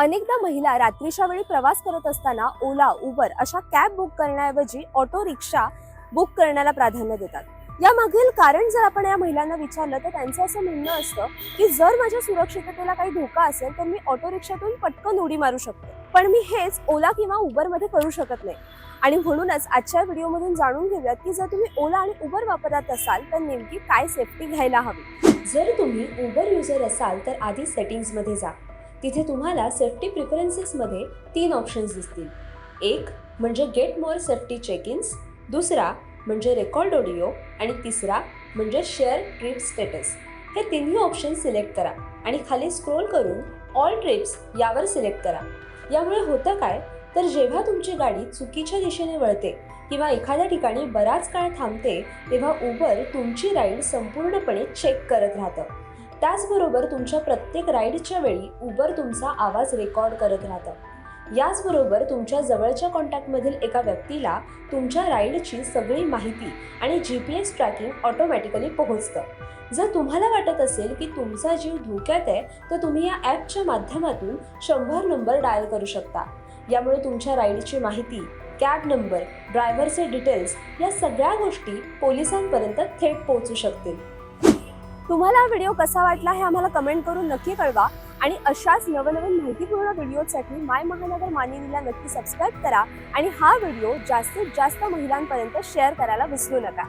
अनेकदा महिला रात्रीच्या वेळी प्रवास करत असताना ओला उबर अशा कॅब बुक करण्याऐवजी ऑटो रिक्षा बुक करण्याला प्राधान्य देतात. यामागील कारण जर आपण या महिलांना विचारलं तर त्यांचं असं म्हणणं असतं की जर माझ्या सुरक्षिततेला काही धोका असेल तर मी ऑटो रिक्षातून पटकन उडी मारू शकते. पण मी हेच ओला किंवा उबरमध्ये करू शकत नाही. आणि म्हणूनच आजच्या व्हिडिओमधून जाणून घेऊयात की जर तुम्ही ओला आणि उबर वापरत असाल तर नेमकी काय सेफ्टी घ्यायला हवी? जर तुम्ही उबर युजर असाल तर आधी सेटिंग्समध्ये जा. तिथे तुम्हाला सेफ्टी प्रिफरन्सेसमध्ये तीन ऑप्शन्स दिसतील. एक म्हणजे get more safety check ins दुसरा म्हणजे रेकॉर्ड ऑडिओ आणि तिसरा म्हणजे शेअर ट्रिप स्टेटस हे तिन्ही ऑप्शन सिलेक्ट करा आणि खाली स्क्रोल करून ऑल ट्रिप्स यावर सिलेक्ट करा. यामुळे होतं काय? तर जेव्हा तुमची गाडी चुकीच्या दिशेने वळते किंवा एखाद्या ठिकाणी बराच काळ थांबते तेव्हा उबर तुमची राईड संपूर्णपणे चेक करत राहतं. त्याचबरोबर तुमच्या प्रत्येक राईडच्या वेळी उबर तुमचा आवाज रेकॉर्ड करत राहतं. याचबरोबर तुमच्या जवळच्या कॉन्टॅक्टमधील एका व्यक्तीला तुमच्या राईडची सगळी माहिती आणि G P S tracking automatically पोहोचतं. जर तुम्हाला वाटत असेल की तुमचा जीव धोक्यात आहे तर तुम्ही या ॲपच्या माध्यमातून शंभर नंबर डायल करू शकता. यामुळे तुमच्या राईडची माहिती कॅब नंबर ड्रायव्हरचे डिटेल्स या सगळ्या गोष्टी पोलिसांपर्यंत थेट पोहोचू शकतील. तुम्हाला हा व्हिडिओ कसा वाटला हे आम्हाला कमेंट करून नक्की कळवा. आणि अशाच नवनवीन माहितीपूर्ण व्हिडिओसाठी माय महानगर मानिनीला नक्की सबस्क्राईब करा. आणि हा व्हिडिओ जास्तीत जास्त महिलांपर्यंत शेअर करायला विसरू नका.